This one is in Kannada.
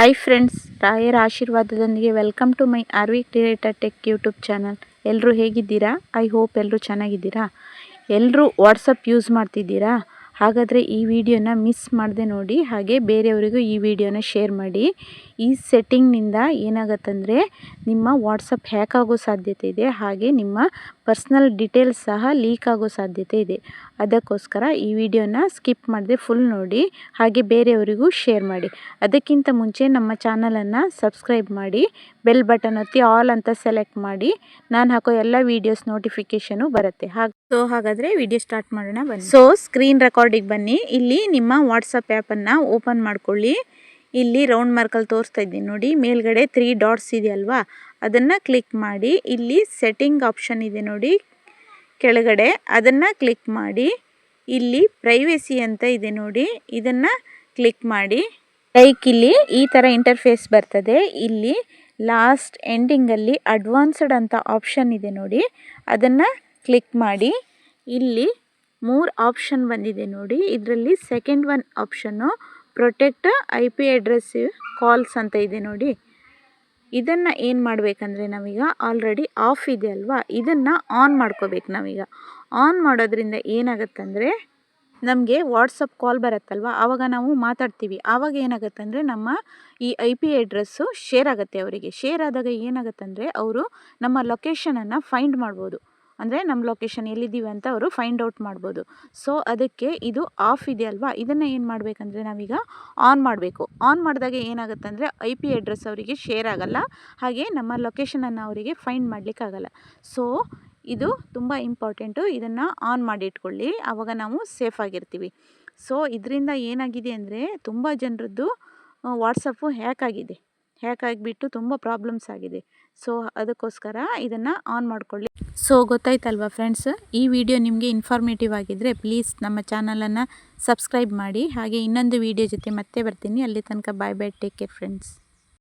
ಹಾಯ್ ಫ್ರೆಂಡ್ಸ್ ರಾಯರ ಆಶೀರ್ವಾದದೊಂದಿಗೆ welcome to my RV creator tech YouTube channel ಎಲ್ಲರೂ ಹೇಗಿದ್ದೀರಾ? ಐ ಹೋಪ್ ಎಲ್ಲರೂ ಚೆನ್ನಾಗಿದ್ದೀರಾ? ಎಲ್ಲರೂ ವಾಟ್ಸಪ್ ಯೂಸ್ ಮಾಡ್ತಿದ್ದೀರಾ? ಹಾಗಾದರೆ ಈ ವಿಡಿಯೋನ ಮಿಸ್ ಮಾಡದೆ ನೋಡಿ, ಹಾಗೆ ಬೇರೆಯವರಿಗೂ ಈ ವಿಡಿಯೋನ ಶೇರ್ ಮಾಡಿ. ಈ ಸೆಟ್ಟಿಂಗ್ನಿಂದ ಏನಾಗತ್ತಂದರೆ, ನಿಮ್ಮ ವಾಟ್ಸಪ್ ಹ್ಯಾಕ್ ಆಗೋ ಸಾಧ್ಯತೆ ಇದೆ. ಹಾಗೆ ನಿಮ್ಮ ಪರ್ಸ್ನಲ್ ಡೀಟೇಲ್ಸ್ ಸಹ ಲೀಕ್ ಆಗೋ ಸಾಧ್ಯತೆ ಇದೆ. ಅದಕ್ಕೋಸ್ಕರ ಈ ವಿಡಿಯೋನ ಸ್ಕಿಪ್ ಮಾಡದೆ ಫುಲ್ ನೋಡಿ, ಹಾಗೆ ಬೇರೆಯವರಿಗೂ ಶೇರ್ ಮಾಡಿ. ಅದಕ್ಕಿಂತ ಮುಂಚೆ ನಮ್ಮ ಚಾನಲನ್ನು ಸಬ್ಸ್ಕ್ರೈಬ್ ಮಾಡಿ, ಬೆಲ್ ಬಟನ್ ಒತ್ತಿ ಆಲ್ ಅಂತ ಸೆಲೆಕ್ಟ್ ಮಾಡಿ, ನಾನು ಹಾಕೋ ಎಲ್ಲ ವೀಡಿಯೋಸ್ ನೋಟಿಫಿಕೇಷನು ಬರುತ್ತೆ. ಹಾಗೆ ಸೊ, ಹಾಗಾದರೆ ವಿಡಿಯೋ ಸ್ಟಾರ್ಟ್ ಮಾಡೋಣ ಬನ್ನಿ. ಸೊ, ಸ್ಕ್ರೀನ್ ರೆಕಾರ್ಡಿಗೆ ಬನ್ನಿ. ಇಲ್ಲಿ ನಿಮ್ಮ ವಾಟ್ಸಪ್ ಆ್ಯಪನ್ನು ಓಪನ್ ಮಾಡ್ಕೊಳ್ಳಿ. ಇಲ್ಲಿ ರೌಂಡ್ ಮಾರ್ಕಲ್ಲಿ ತೋರಿಸ್ತಾ ಇದ್ದೀನಿ. ನೋಡಿ, ಮೇಲ್ಗಡೆ ತ್ರೀ ಡಾಟ್ಸ್ ಇದೆ ಅಲ್ವಾ ಅದನ್ನು ಕ್ಲಿಕ್ ಮಾಡಿ, ಇಲ್ಲಿ ಸೆಟ್ಟಿಂಗ್ ಆಪ್ಷನ್ ಇದೆ ನೋಡಿ. ಕೆಳಗಡೆ ಅದನ್ನು ಕ್ಲಿಕ್ ಮಾಡಿ, ಇಲ್ಲಿ ಪ್ರೈವೇಸಿ ಅಂತ ಇದೆ ನೋಡಿ. ಇದನ್ನು ಕ್ಲಿಕ್ ಮಾಡಿ. ಲೈಕ್ ಇಲ್ಲಿ ಈ ಥರ ಇಂಟರ್ಫೇಸ್ ಬರ್ತದೆ. ಇಲ್ಲಿ ಲಾಸ್ಟ್ ಎಂಡಿಂಗಲ್ಲಿ ಅಡ್ವಾನ್ಸ್ಡ್ ಅಂತ ಆಪ್ಷನ್ ಇದೆ ನೋಡಿ. ಅದನ್ನು ಕ್ಲಿಕ್ ಮಾಡಿ, ಇಲ್ಲಿ ಮೂರು ಆಪ್ಷನ್ ಬಂದಿದೆ ನೋಡಿ. ಇದರಲ್ಲಿ ಸೆಕೆಂಡ್ ಒನ್ ಆಪ್ಷನ್ನು protect I P address calls ಅಂತ ಇದೆ ನೋಡಿ. ಇದನ್ನು ಏನು ಮಾಡಬೇಕಂದ್ರೆ ನಾವೀಗ ಆಲ್ರೆಡಿ ಆಫ್ ಇದೆ ಅಲ್ವಾ? ಇದನ್ನು ಆನ್ ಮಾಡ್ಕೋಬೇಕು ನಾವೀಗ. ಆನ್ ಮಾಡೋದ್ರಿಂದ ಏನಾಗುತ್ತಂದರೆ ನಮಗೆ ವಾಟ್ಸಪ್ ಕಾಲ್ ಬರುತ್ತಲ್ವ? ಆವಾಗ ನಾವು ಮಾತಾಡ್ತೀವಿ. ಆವಾಗ ಏನಾಗುತ್ತಂದರೆ ನಮ್ಮ ಈ ಐ ಪಿ ಅಡ್ರೆಸ್ಸು ಶೇರ್ ಆಗುತ್ತೆ ಅವರಿಗೆ. ಶೇರ್ ಆದಾಗ ಏನಾಗುತ್ತಂದರೆ ಅವರು ನಮ್ಮ ಲೊಕೇಶನನ್ನು ಫೈಂಡ್ ಮಾಡ್ಬೋದು. ಅಂದರೆ ನಮ್ಮ ಲೊಕೇಶನ್ ಎಲ್ಲಿದ್ದೀವಿ ಅಂತ ಅವರು ಫೈಂಡ್ ಔಟ್ ಮಾಡ್ಬೋದು. ಸೊ ಅದಕ್ಕೆ ಇದು ಆಫ್ ಇದೆ ಅಲ್ವಾ? ಇದನ್ನು ಏನು ಮಾಡಬೇಕಂದ್ರೆ ನಾವೀಗ ಆನ್ ಮಾಡಬೇಕು. ಆನ್ ಮಾಡಿದಾಗ ಏನಾಗುತ್ತೆ ಅಂದರೆ ಐ ಪಿ ಅಡ್ರೆಸ್ ಅವರಿಗೆ ಶೇರ್ ಆಗಲ್ಲ. ಹಾಗೆ ನಮ್ಮ ಲೊಕೇಶನನ್ನು ಅವರಿಗೆ ಫೈಂಡ್ ಮಾಡಲಿಕ್ಕಾಗಲ್ಲ ಸೊ ಇದು ತುಂಬ ಇಂಪಾರ್ಟೆಂಟು ಇದನ್ನು ಆನ್ ಮಾಡಿ ಇಟ್ಕೊಳ್ಳಿ. ಆವಾಗ ನಾವು ಸೇಫ್ ಆಗಿರ್ತೀವಿ. ಸೊ ಇದರಿಂದ ಏನಾಗಿದೆ ಅಂದರೆ ತುಂಬ ಜನರದ್ದು ವಾಟ್ಸಪ್ಪು ಹ್ಯಾಕ್ ಆಗಿದೆ. ಹ್ಯಾಕ್ ಆಗಿಬಿಟ್ಟು ತುಂಬ ಪ್ರಾಬ್ಲಮ್ಸ್ ಆಗಿದೆ. ಸೊ ಅದಕ್ಕೋಸ್ಕರ ಇದನ್ನು ಆನ್ ಮಾಡ್ಕೊಳ್ಳಿ. ಸೊ ಗೊತ್ತಾಯ್ತಲ್ವಾ ಫ್ರೆಂಡ್ಸ್ ಈ ವಿಡಿಯೋ ನಿಮಗೆ ಇನ್ಫಾರ್ಮೇಟಿವ್ ಆಗಿದ್ದರೆ ಪ್ಲೀಸ್ ನಮ್ಮ ಚಾನಲನ್ನು ಸಬ್ಸ್ಕ್ರೈಬ್ ಮಾಡಿ. ಹಾಗೆ ಇನ್ನೊಂದು ವಿಡಿಯೋ ಜೊತೆ ಮತ್ತೆ ಬರ್ತೀನಿ. ಅಲ್ಲಿ ತನಕ bye bye take care friends